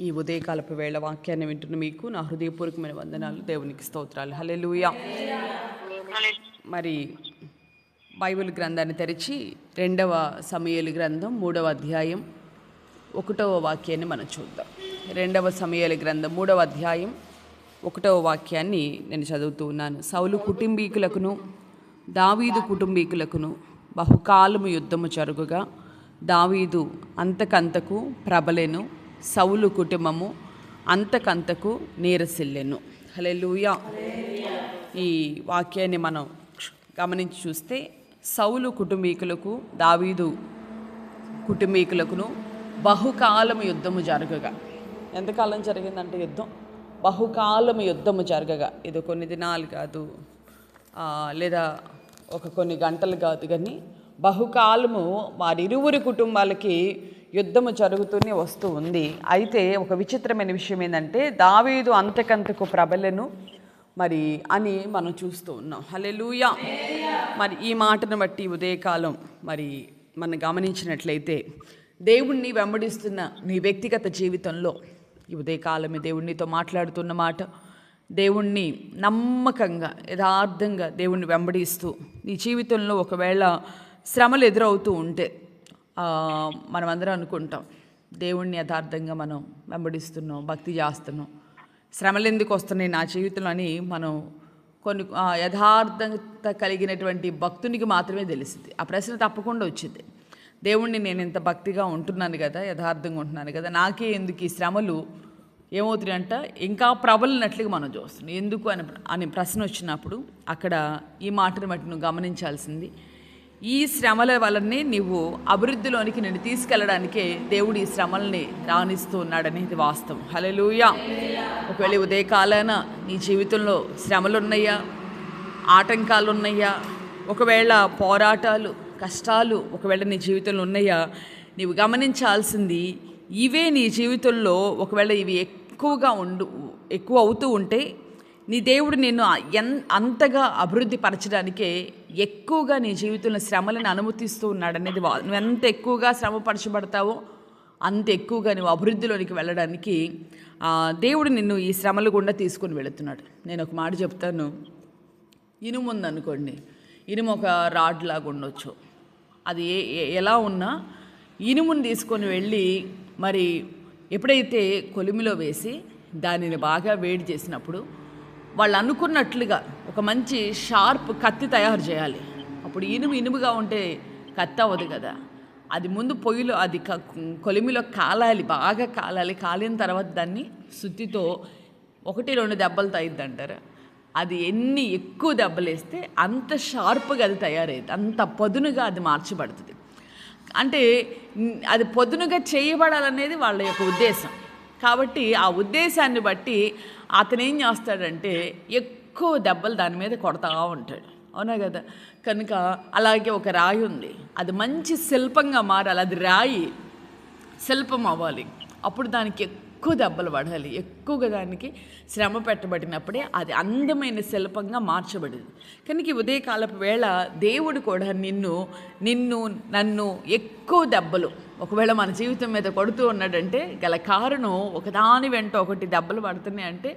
ఈ ఉదయకాలపు వేళ వాక్యాన్ని వింటున్న మీకు నా హృదయపూర్వకమైన వందనాలు దేవునికి స్తోత్రాలు. హలెలుయా మరి బైబిల్ గ్రంథాన్ని తెరిచి రెండవ సమయలు గ్రంథం మూడవ అధ్యాయం ఒకటవ వాక్యాన్ని మనం చూద్దాం. రెండవ సమయాల గ్రంథం మూడవ అధ్యాయం ఒకటవ వాక్యాన్ని నేను చదువుతూ ఉన్నాను. సౌలు కుటుంబీకులకును దావీదు కుటుంబీకులకును బహుకాలము యుద్ధము జరుగుగా దావీదు అంతకంతకు ప్రబలెను సౌలు కుటుంబము అంతకంతకు నీరసిల్లెను. హలెలుయా ఈ వాక్యాన్ని మనం గమనించి చూస్తే సౌలు కుటుంబీకులకు దావీదు కుటుంబీకులకును బహుకాలము యుద్ధము జరగగా. ఎంతకాలం జరిగిందంటే యుద్ధం? బహుకాలము యుద్ధము జరగగా. ఇది కొన్ని దినాలు కాదు లేదా ఒక కొన్ని గంటలు కాదు కానీ బహుకాలము వారిరువురి కుటుంబాలకి యుద్ధము జరుగుతూనే వస్తూ ఉంది. అయితే ఒక విచిత్రమైన విషయం ఏంటంటే దావీదు అంతకంతకు ప్రబలను మరి అని మనం చూస్తూ ఉన్నాం. హల్లెలూయా! మరి ఈ మాటను బట్టి ఉదయకాలం మరి మనం గమనించినట్లయితే దేవుణ్ణి వెంబడిస్తున్న నీ వ్యక్తిగత జీవితంలో ఈ ఉదయకాలమే దేవుణ్ణితో మాట్లాడుతున్న మాట. దేవుణ్ణి నమ్మకంగా యథార్థంగా దేవుణ్ణి వెంబడిస్తూ నీ జీవితంలో ఒకవేళ శ్రమలు ఎదురవుతూ ఉంటే మనమందరం అనుకుంటాం. దేవుణ్ణి యథార్థంగా మనం వెంబడిస్తున్నాం భక్తి చేస్తున్నాం. శ్రమలు ఎందుకు వస్తున్నాయి నా జీవితంలో అని మనం కొన్ని యథార్థత కలిగినటువంటి భక్తునికి మాత్రమే తెలిసింది ఆ ప్రశ్న తప్పకుండా వచ్చింది. దేవుణ్ణి నేను ఇంత భక్తిగా ఉంటున్నాను కదా యథార్థంగా ఉంటున్నాను కదా నాకే ఎందుకు ఈ శ్రమలు ఏమవుతున్నాయంట? ఇంకా ప్రబలినట్లుగా మనం చూస్తున్నాం. ఎందుకు అని అనే ప్రశ్న వచ్చినప్పుడు అక్కడ ఈ మాటను బట్టి నువ్వు గమనించాల్సింది. ఈ శ్రమల వలనే నీవు అభివృద్ధిలోనికి నేను తీసుకెళ్ళడానికే దేవుడు ఈ శ్రమల్ని రాణిస్తూ ఉన్నాడనేది వాస్తవం. హలలుయా ఒకవేళ ఈ ఉదయకాలాన నీ జీవితంలో శ్రమలున్నాయా? ఆటంకాలు ఉన్నాయా ఒకవేళ పోరాటాలు కష్టాలు ఒకవేళ నీ జీవితంలో ఉన్నాయా? నీవు గమనించాల్సింది ఇవే నీ జీవితంలో ఒకవేళ ఇవి ఎక్కువగా ఉండు ఎక్కువ అవుతూ ఉంటే నీ దేవుడు నిన్ను ఎన్ అంతగా అభివృద్ధి పరచడానికే ఎక్కువగా నీ జీవితంలో శ్రమలను అనుమతిస్తూ ఉన్నాడనేది వా- నువ్వు ఎంత ఎక్కువగా శ్రమ పరచబడతావో అంత ఎక్కువగా నువ్వు అభివృద్ధిలోనికి వెళ్ళడానికి దేవుడు నిన్ను ఈ శ్రమల గుండా తీసుకొని వెళుతున్నాడు. నేను ఒక మాట చెప్తాను. ఇనుము ఉందనుకోండి ఇనుము ఒక రాడ్ లాగా ఉండొచ్చు. అది ఎలా ఉన్నా ఇనుముని తీసుకొని వెళ్ళి మరి ఎప్పుడైతే కొలిమిలో వేసి దానిని బాగా వేడి చేసినప్పుడు వాళ్ళు అనుకున్నట్లుగా ఒక మంచి షార్ప్ కత్తి తయారు చేయాలి. అప్పుడు ఇనుము ఇనుముగా ఉంటే కత్తి అవ్వదు కదా. అది ముందు పొయ్యిలో అది క- కొలిమిలో కాలాలి బాగా కాలాలి. కాలిన తర్వాత దాన్ని సుత్తితో ఒకటి రెండు దెబ్బలు తగ్గిద్ది అంటారు అది ఎన్ని ఎక్కువ దెబ్బలు వేస్తే అంత షార్ప్గా అది తయారయ్యేది. అంత పదునుగా అది మార్చబడుతుంది. అంటే అది పొదునుగా చేయబడాలనేది వాళ్ళ యొక్క ఉద్దేశం. కాబట్టి ఆ ఉద్దేశాన్ని బట్టి అతను ఏం చేస్తాడంటే ఎక్కువ దెబ్బలు దాని మీద కొడతా ఉంటాడు. అవునా కదా? కనుక అలాగే ఒక రాయి ఉంది. అది మంచి శిల్పంగా మారాలి. అది రాయి శిల్పం అవ్వాలి. అప్పుడు దానికి ఎక్కువ దెబ్బలు పడాలి. ఎక్కువగా దానికి శ్రమ పెట్టబడినప్పుడే అది అందమైన శిల్పంగా మార్చబడింది. కనుక ఉదయకాలపు వేళ దేవుడు కూడా నిన్ను నిన్ను నన్ను ఎక్కువ దెబ్బలు ఒకవేళ మన జీవితం మీద కొడుతూ ఉన్నాడంటే గల కారణం ఒకదాని వెంట ఒకటి దెబ్బలు పడుతున్నాయి అంటే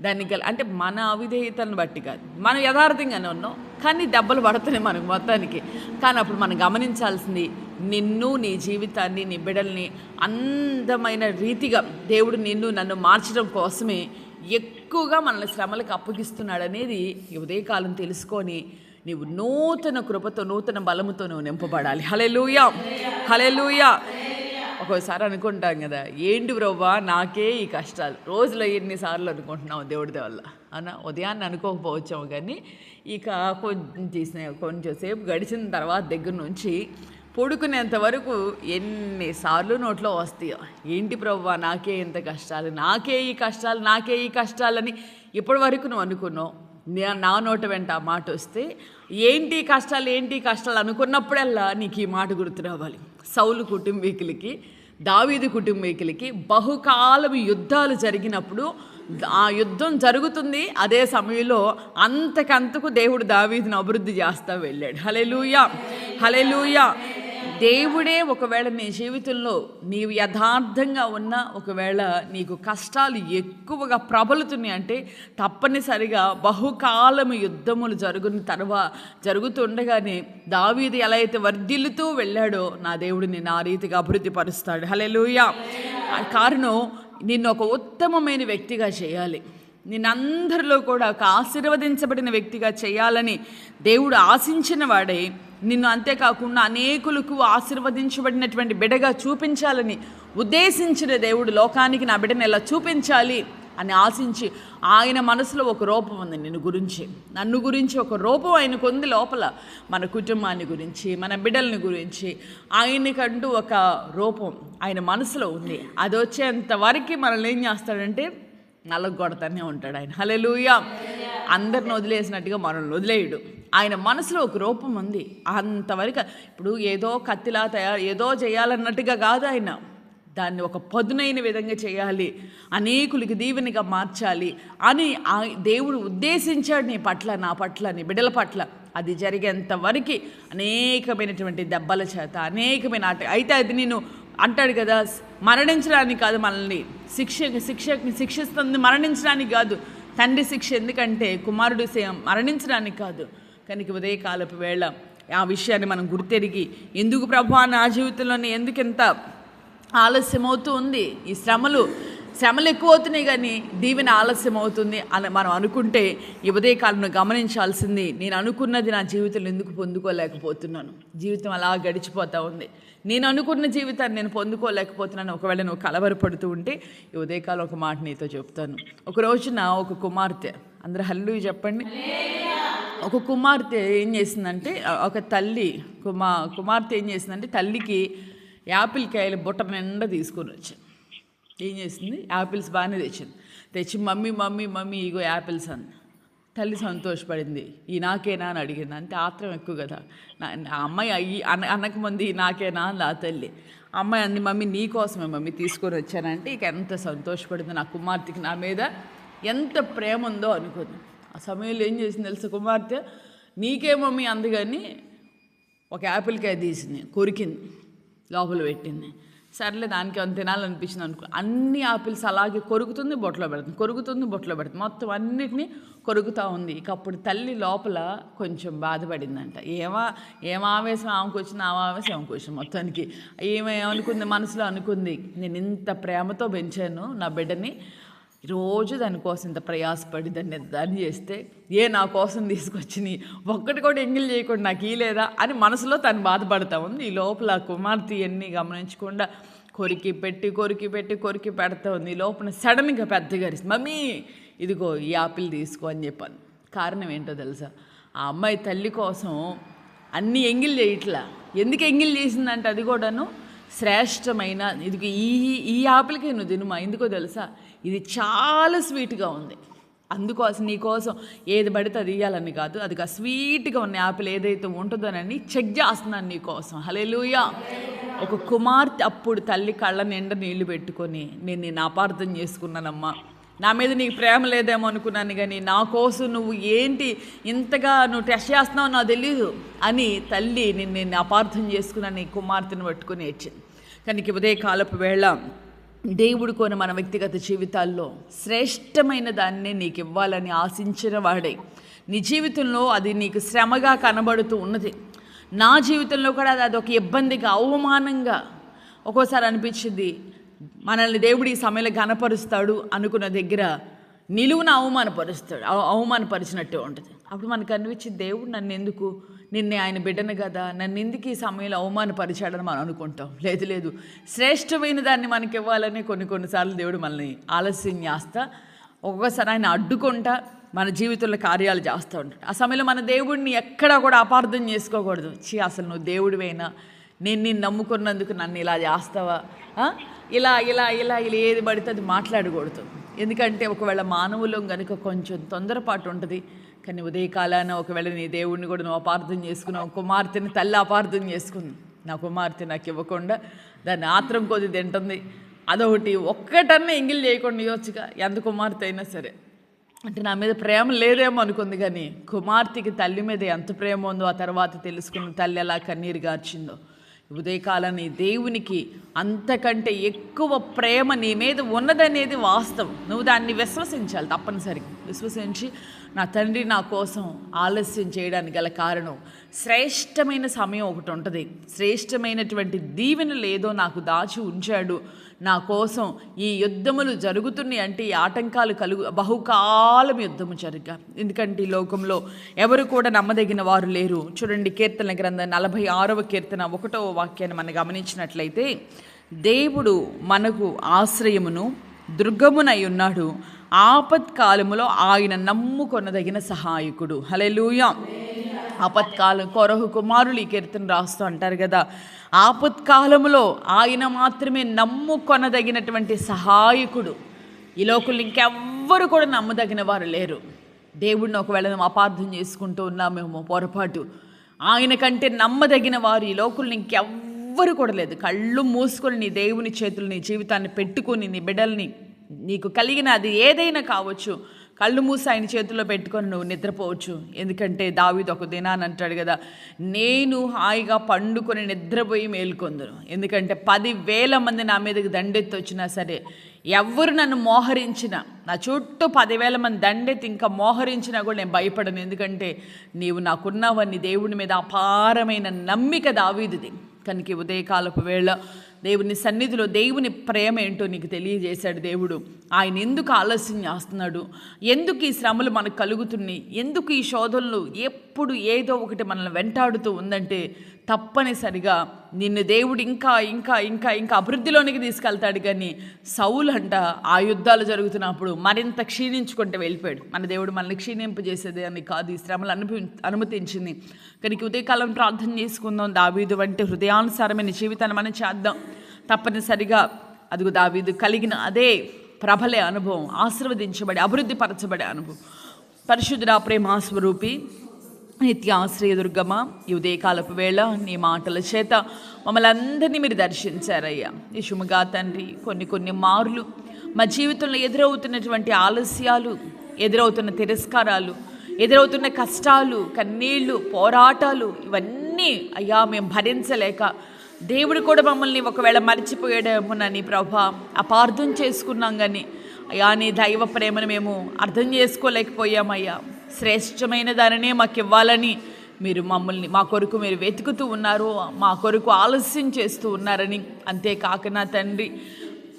దానికి గల అంటే మన అవిధేయతను బట్టి కాదు. మనం యథార్థంగానే ఉన్నాం కానీ దెబ్బలు పడుతున్నాయి మనకు మొత్తానికి. కానీ అప్పుడు మనం గమనించాల్సింది నిన్ను నీ జీవితాన్ని నీ బిడ్డల్ని అందమైన రీతిగా దేవుడు నిన్ను నన్ను మార్చడం కోసమే ఎక్కువగా మనల్ని శ్రమలకు అప్పగిస్తున్నాడనేది ఉదయకాలం తెలుసుకొని నీవు నూతన కృపతో నూతన బలముతో నువ్వు నింపబడాలి. హలెలూయా హలెలూయా ఒక్కోసారి అనుకుంటాం కదా ఏంటి బ్రవ్వా నాకే ఈ కష్టాలు. రోజులో ఎన్నిసార్లు అనుకుంటున్నాం దేవుడి వల్ల? అన్న ఉదయాన్నే అనుకోకపోవచ్చాము కానీ ఇక కొంచెం కొంచెం సేపు గడిచిన తర్వాత దగ్గర నుంచి పడుకునేంత వరకు ఎన్నిసార్లు నోట్లో వస్తాయో. ఏంటి ప్రవ్వా నాకే ఇంత కష్టాలు నాకే ఈ కష్టాలు నాకే ఈ కష్టాలని ఇప్పటి వరకు నువ్వు అనుకున్నావు. నా నోట వెంట ఆ మాట వస్తే ఏంటి కష్టాలు? ఏంటి కష్టాలు? అనుకున్నప్పుడల్లా నీకు ఈ మాట గుర్తు రావాలి. సౌలు కుటుంబీకులకి దావీదు కుటుంబీకులకి బహుకాలం యుద్ధాలు జరిగినప్పుడు ఆ యుద్ధం జరుగుతుంది. అదే సమయంలో అంతకంతకు దేవుడు దావీదిని అభివృద్ధి చేస్తా వెళ్ళాడు. హలెలూయా హలెలూయా దేవుడే ఒకవేళ నీ జీవితంలో నీవు యథార్థంగా ఉన్న ఒకవేళ నీకు కష్టాలు ఎక్కువగా ప్రబలుతున్నాయి అంటే తప్పనిసరిగా బహుకాలము యుద్ధములు జరుగుని తర్వా జరుగుతుండగానే దావీది ఎలా అయితే వర్ధిల్లుతూ వెళ్ళాడో నా దేవుడు నిన్ను ఆ రీతిగా అభివృద్ధి పరుస్తాడు హలెలుయా కారణం నిన్ను ఒక ఉత్తమమైన వ్యక్తిగా చేయాలి. నిన్నందరిలో కూడా ఒక ఆశీర్వదించబడిన వ్యక్తిగా చేయాలని దేవుడు ఆశించిన వాడే నిన్ను అంతేకాకుండా అనేకులకు ఆశీర్వదించబడినటువంటి బిడగా చూపించాలని ఉద్దేశించిన దేవుడు లోకానికి నా బిడ్డను ఎలా చూపించాలి అని ఆశించి ఆయన మనసులో ఒక రూపం ఉంది నిన్ను గురించి. నన్ను గురించి ఒక రూపం ఆయనకు ఉంది లోపల మన కుటుంబాన్ని గురించి మన బిడ్డలని గురించి. ఆయనకంటూ ఒక రూపం ఆయన మనసులో ఉంది. అది వచ్చేంత వరకు మనల్ని ఏం చేస్తాడంటే నలగొడతానే ఉంటాడు ఆయన. హలెలుయ అందరిని వదిలేసినట్టుగా మనల్ని వదిలేయడు. ఆయన మనసులో ఒక రూపం ఉంది. అంతవరకు ఇప్పుడు ఏదో కత్తిలా తయారు ఏదో చేయాలన్నట్టుగా కాదు ఆయన. దాన్ని ఒక పదునైన విధంగా చేయాలి. అనేకులకి దీవెనిగా మార్చాలి అని ఆ దేవుడు ఉద్దేశించాడు నీ పట్ల నా పట్ల నీ బిడ్డల పట్ల. అది జరిగేంత వరకు అనేకమైనటువంటి దెబ్బల చేత అనేకమైన ఆట. అయితే అది నేను అంటాడు కదా మరణించడానికి కాదు మనల్ని. శిక్ష శిక్ష శిక్షిస్తుంది మరణించడానికి కాదు. తండ్రి శిక్ష ఎందుకంటే కుమారుడు సే- మరణించడానికి కాదు. కనుక ఉదయకాలపు వేళ ఆ విషయాన్ని మనం గుర్తెరిగి ఎందుకు ప్రభా నా జీవితంలోనే ఎందుకు ఎంత ఆలస్యం అవుతూ ఉంది? ఈ శ్రమలు శ్రమలు ఎక్కువ అవుతున్నాయి కానీ దీవెన ఆలస్యం అవుతుంది అని మనం అనుకుంటే ఈ ఉదయకాలంలో గమనించాల్సింది నేను అనుకున్నది నా జీవితంలో ఎందుకు పొందుకోలేకపోతున్నాను? జీవితం అలా గడిచిపోతూ ఉంది. నేను అనుకున్న జీవితాన్ని నేను పొందుకోలేకపోతున్నాను. ఒకవేళ నువ్వు కలవరపడుతూ ఉంటే ఈ ఉదయకాలం ఒక మాట నీతో చెప్తాను. ఒక రోజున ఒక కుమార్తె అందరూ హల్లు చెప్పండి. ఒక కుమార్తె ఏం చేసిందంటే ఒక తల్లి కుమా కుమార్తె ఏం చేసిందంటే తల్లికి యాపిల్ కాయలు బుట్ట నిండా తీసుకొని వచ్చింది. ఏం చేసింది? యాపిల్స్ బాగానే తెచ్చింది. తెచ్చి మమ్మీ మమ్మీ మమ్మీ ఇగో యాపిల్స్ అంది. తల్లి సంతోషపడింది. ఈ నాకేనా? అని అడిగింది. అంతే ఆత్రం ఎక్కువ కదా. నా అమ్మాయి అయ్యి అన్న అనకముందు ఈ నాకేనా? అంది ఆ తల్లి. అమ్మాయి అంది మమ్మీ నీ కోసమే మమ్మీ తీసుకొని వచ్చానంటే ఇక ఎంత సంతోషపడింది నా కుమార్తెకి నా మీద ఎంత ప్రేమ ఉందో అనుకుంది. ఆ సమయంలో ఏం చేసింది తెలుసా కుమార్తె? నీకే మమ్మీ అందుకని ఒక యాపిల్కాయ తీసింది కొరికింది లోపల పెట్టింది. సర్లే దానికి అంత తినాలనిపించింది అనుకో అన్ని ఆపిల్స్ అలాగే కొరుకుతుంది బొట్లో పెడుతుంది కొరుకుతుంది బొట్లో పెడుతుంది. మొత్తం అన్నిటినీ కొరుకుతూ ఉంది. ఇక అప్పుడు తల్లి లోపల కొంచెం బాధపడిందంట. ఏమా ఏం ఆవేశం ఆమెకు వచ్చింది ఆమె ఆవేశం ఆమెకు వచ్చింది మొత్తానికి. ఏమేమనుకుంది మనసులో అనుకుంది నేను ఇంత ప్రేమతో పెంచాను నా బిడ్డని రోజు దానికోసం ఇంత ప్రయాసపడి దాన్ని దాన్ని చేస్తే ఏ నా కోసం తీసుకొచ్చి నీ ఒక్కటి కూడా ఎంగిల్ చేయకుండా నాకు ఈ లేదా అని మనసులో తను బాధపడతా ఉంది. ఈ లోపల కుమార్తె ఇవన్నీ గమనించకుండా కొరికి పెట్టి కొరికి పెట్టి కొరికి పెడతా ఉంది. ఈ లోపల సడన్గా పెద్దగా అరిసింది. మమ్మీ ఇదిగో ఈ యాపిల్ తీసుకో అని చెప్పాను. కారణం ఏంటో తెలుసా? ఆ అమ్మాయి తల్లి కోసం అన్నీ ఎంగిల్ చేయట్లా. ఎందుకు ఎంగిల్ చేసిందంటే అది కూడాను శ్రేష్టమైన ఇది ఈ ఈ యాపిల్కే నువ్వు తినుమా? ఎందుకో తెలుసా? ఇది చాలా స్వీట్గా ఉంది. అందుకోసం నీకోసం ఏది పడితే అది ఇవ్వాలని కాదు. అది స్వీట్గా ఉన్న యాపిల్ ఏదైతే ఉంటుందోనని చెక్ చేస్తున్నాను నీకోసం హలేలుయా ఒక కుమార్తె అప్పుడు తల్లి కళ్ళ నిండా నీళ్ళు పెట్టుకొని నేను నేను అపార్థం చేసుకున్నానమ్మా. నా మీద నీకు ప్రేమ లేదేమో అనుకున్నాను కానీ నా కోసం నువ్వు ఏంటి ఇంతగా నువ్వు టెస్ట్ చేస్తున్నావు నాకు తెలీదు అని తల్లి నిన్ను నేను అపార్థం చేసుకున్న నీ కుమార్తెను పట్టుకొని ఏడ్చింది. కానీ ఉదయ కాలపు వేళ దేవుడు కోన మన వ్యక్తిగత జీవితాల్లో శ్రేష్టమైన దాన్ని నీకు ఇవ్వాలని ఆశించిన వాడే. నీ జీవితంలో అది నీకు శ్రమగా కనబడుతూ ఉన్నది. నా జీవితంలో కూడా అది అదొక ఇబ్బందిగా అవమానంగా ఒక్కోసారి అనిపించింది. మనల్ని దేవుడు ఈ సమయంలో గనపరుస్తాడు అనుకున్న దగ్గర నిలువున అవమానపరుస్తాడు అవమానపరిచినట్టు అవమానపరిచినట్టే ఉంటుంది. అప్పుడు మనకు అనిపించింది దేవుడు నన్ను ఎందుకు నిన్నే ఆయన బిడ్డను కదా నన్ను ఎందుకు ఈ సమయంలో అవమానపరిచాడని మనం అనుకుంటాం. లేదు లేదు. శ్రేష్టమైన దాన్ని మనకి ఇవ్వాలని కొన్ని కొన్నిసార్లు దేవుడు మనల్ని ఆలస్యం చేస్తా ఒక్కొక్కసారి ఆయన అడ్డుకుంటా మన జీవితంలో కార్యాలు చేస్తూ ఉంటాడు. ఆ సమయంలో మన దేవుడిని ఎక్కడా కూడా అపార్థం చేసుకోకూడదు. చీ అసలు నువ్వు దేవుడివైనా? నేను నిన్ను నమ్ముకున్నందుకు నన్ను ఇలా చేస్తావా? ఇలా ఇలా ఇలా ఇలా ఏది పడితే అది మాట్లాడకూడదు. ఎందుకంటే ఒకవేళ మానవులం కనుక కొంచెం తొందరపాటు ఉంటుంది కానీ ఉదయకాలాన ఒకవేళ నీ దేవుడిని కూడా నువ్వు అపార్థం చేసుకున్నావు కుమార్తెని తల్లి అపార్థం చేసుకుంది నా కుమార్తె నాకు ఇవ్వకుండా దాన్ని ఆత్రం కొద్ది తింటుంది. అదొకటి. ఒక్కటన్నా ఎంగిల్ చేయకుండా ఇవ్వచ్చుగా ఎంత కుమార్తె అయినా సరే. అంటే నా మీద ప్రేమ లేదేమో అనుకుంది కానీ కుమార్తెకి తల్లి మీద ఎంత ప్రేమ ఉందో ఆ తర్వాత తెలుసుకున్న తల్లి ఎలా కన్నీరు గార్చిందో. ఉదయకాలని దేవునికి అంతకంటే ఎక్కువ ప్రేమ నీ మీద ఉన్నదనేది వాస్తవం. నువ్వు దాన్ని విశ్వసించాలి తప్పనిసరిగా. విశ్వసించి నా తండ్రి నా కోసం ఆలస్యం చేయడానికి గల కారణం శ్రేష్టమైన సమయం ఒకటి ఉంటుంది. శ్రేష్టమైనటువంటి దీవెనలు ఏదో నాకు దాచి ఉంచాడు. నా కోసం ఈ యుద్ధములు జరుగుతున్నాయి అంటే ఈ ఆటంకాలు కలుగు బహుకాలం యుద్ధము జరగ ఎందుకంటే ఈ లోకంలో ఎవరు కూడా నమ్మదగిన వారు లేరు. చూడండి కీర్తన గ్రంథం నలభై ఆరవ కీర్తన ఒకటవ వాక్యాన్ని మనం గమనించినట్లయితే దేవుడు మనకు ఆశ్రయమును దుర్గమునై ఉన్నాడు. ఆపత్కాలములో ఆయన నమ్ముకొనదగిన సహాయకుడు. హలెలూయా ఆపత్కాలం కొరహు కుమారులు ఈ కీర్తన రాస్తూ అంటారు కదా. ఆపత్కాలములో ఆయన మాత్రమే నమ్ముకొనదగినటువంటి సహాయకుడు. ఈ లోకులు ఇంకెవ్వరు కూడా నమ్మదగిన వారు లేరు. దేవుడిని ఒకవేళ మేము అపార్థం చేసుకుంటూ ఉన్నామేమో పొరపాటు. ఆయన కంటే నమ్మదగిన వారు ఈ లోకులు ఇంకెవ్వరు కూడా లేదు. కళ్ళు మూసుకొని నీ దేవుని చేతులు నీ జీవితాన్ని పెట్టుకొని నీ బిడ్డల్ని నీకు కలిగిన అది ఏదైనా కావచ్చు. కళ్ళు మూసి ఆయన చేతుల్లో పెట్టుకొని నువ్వు నిద్రపోవచ్చు. ఎందుకంటే దావిది ఒక దినాన్ని అంటాడు కదా నేను హాయిగా పండుకొని నిద్రపోయి మేల్కొందును. ఎందుకంటే పదివేల మంది నా మీదకి దండెత్తి వచ్చినా సరే ఎవరు నన్ను మోహరించినా నా చుట్టూ పదివేల మంది దండెత్తి ఇంకా మోహరించినా కూడా నేను భయపడను. ఎందుకంటే నీవు నాకున్నావని దేవుని మీద అపారమైన నమ్మిక దావీదుది. కనుక ఉదయకాలపు వేళ దేవుని సన్నిధిలో దేవుని ప్రేమ ఏంటో నీకు తెలియజేశాడు దేవుడు. ఆయన ఎందుకు ఆలస్యం చేస్తున్నాడు? ఎందుకు ఈ శ్రమలు మనకు కలుగుతున్నాయి? ఎందుకు ఈ శోధనలు ఎప్పుడు ఏదో ఒకటి మనల్ని వెంటాడుతూ ఉందంటే తప్పనిసరిగా నిన్ను దేవుడు ఇంకా ఇంకా ఇంకా ఇంకా అభివృద్ధిలోనికి తీసుకెళ్తాడు కానీ సౌలు అంట ఆ యుద్ధాలు జరుగుతున్నప్పుడు మరింత క్షీణించుకుంటూ వెళ్ళిపోయాడు. మన దేవుడు మనల్ని క్షీణింపజేసేది అని కాదు ఈ శ్రమలు అనుభవి అనుమతించింది. కనుక ఉదయకాలం ప్రార్థన చేసుకుందాం. దావీదు వంటి హృదయానుసారమైన జీవితాన్ని మనం చేద్దాం. తప్పనిసరిగా అదిగో దావీదు కలిగిన అదే ప్రబలే అనుభవం ఆశీర్వదించబడి అభివృద్ధి పరచబడే అనుభవం పరిశుద్ధ ప్రేమాస్వరూపి నిత్యాశ్రయ దుర్గమ్మ ఈ ఉదయకాలపు వేళ నీ మాటల చేత మమ్మల్ని అందరినీ మీరు దర్శించారయ్యా. యశుముగా తండ్రి కొన్ని కొన్ని మార్లు మా జీవితంలో ఎదురవుతున్నటువంటి ఆలస్యాలు ఎదురవుతున్న తిరస్కారాలు ఎదురవుతున్న కష్టాలు కన్నీళ్ళు పోరాటాలు ఇవన్నీ అయ్యా మేము భరించలేక దేవుడు కూడా మమ్మల్ని ఒకవేళ మర్చిపోయాడేమోనని ప్రభా అపార్థం చేసుకున్నాం కానీ అయ్యా నీ దైవ ప్రేమను మేము అర్థం చేసుకోలేకపోయామయ్యా. శ్రేష్టమైన దానినే మాకు ఇవ్వాలని మీరు మమ్మల్ని మా కొరకు మీరు వెతుకుతూ ఉన్నారు మా కొరకు ఆలస్యం చేస్తూ ఉన్నారని. అంతేకాక నా తండ్రి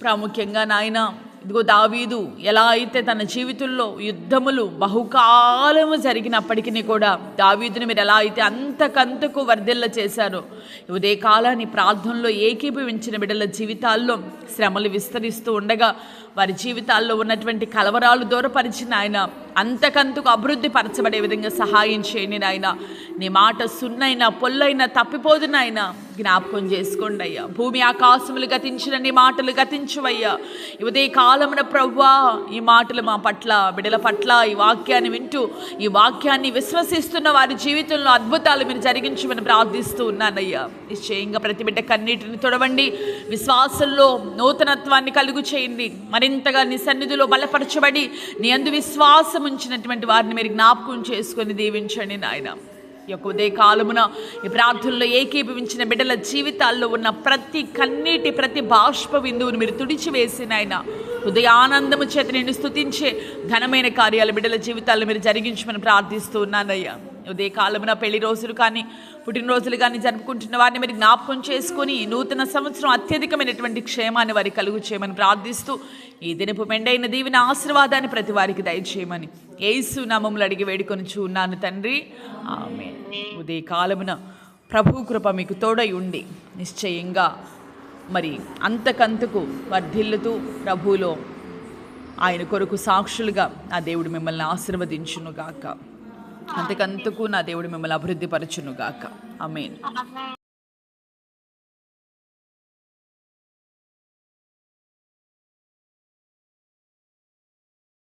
ప్రాముఖ్యంగా నాయన ఇదిగో దావీదు ఎలా అయితే తన జీవితంలో యుద్ధములు బహుకాలము జరిగినప్పటికీ కూడా దావీదుని మీరు ఎలా అయితే అంతకంతకు వర్ధిల్ల చేశారో ఉదయ కాలాన్ని ప్రార్థనలో ఏకీభవించిన బిడ్డల జీవితాల్లో శ్రమలు విస్తరిస్తూ ఉండగా వారి జీవితాల్లో ఉన్నటువంటి కలవరాలు దూరపరిచిన ఆయన అంతకంతకు అభివృద్ధి పరచబడే విధంగా సహాయం చేయని నాయన. నీ మాట సున్నైనా పొల్లైనా తప్పిపోదు నాయన. జ్ఞాపకం చేసుకోండి అయ్యా. భూమి ఆకాశములు గతించిన నీ మాటలు గతించువయ్యా. ఇవదే ఉదయ కాలమున ప్రవ్వా ఈ మాటలు మా పట్ల బిడల పట్ల ఈ వాక్యాన్ని వింటూ ఈ వాక్యాన్ని విశ్వసిస్తున్న వారి జీవితంలో అద్భుతాలు మీరు జరిగించమని ప్రార్థిస్తూ ఉన్నానయ్యా. నిశ్చయంగా ప్రతి బిడ్డ కన్నీటిని తొడవండి. విశ్వాసంలో నూతనత్వాన్ని కలుగు చేయండి. మరింతగా నీ సన్నిధిలో బలపరచబడి నీ అందు విశ్వాసం ఉంచినటువంటి వారిని మీరు జ్ఞాపకం చేసుకొని దీవించండి నాయన. యొక్క ఉదయ కాలమున ఈ ప్రార్థనలో ఏకీభవించిన బిడ్డల జీవితాల్లో ఉన్న ప్రతి కన్నీటి ప్రతి బాష్ప బిందువును మీరు తుడిచివేసిన ఆయన ఉదయానందము చేత నేను స్తుతించే ఘనమైన కార్యాలు బిడ్డల జీవితాల్లో మీరు జరిగించమని ప్రార్థిస్తూ ఉన్నానయ్యా. ఉదయ కాలమున పెళ్ళి రోజులు కానీ పుట్టినరోజులు కానీ జరుపుకుంటున్న వారిని మీరు జ్ఞాపకం చేసుకొని నూతన సంవత్సరం అత్యధికమైనటువంటి క్షేమాన్ని వారికి కలుగు చేయమని ప్రార్థిస్తూ ఈ దినపు మెండైన దీవిన ఆశీర్వాదాన్ని ప్రతి వారికి దయచేయమని ఏసు నామములు అడిగి వేడుకొని చూన్నాను తండ్రి. ఆమె ఉదయ కాలమున ప్రభు కృప మీకు తోడై ఉండి నిశ్చయంగా మరి అంతకంతకు వర్ధిల్లుతూ ప్రభువులో ఆయన కొరకు సాక్షులుగా ఆ దేవుడు మిమ్మల్ని ఆశీర్వదించునుగాక. అంతకంతకు నా దేవుడు మిమ్మల్ని అభివృద్ధి పరచునుగాక మీన్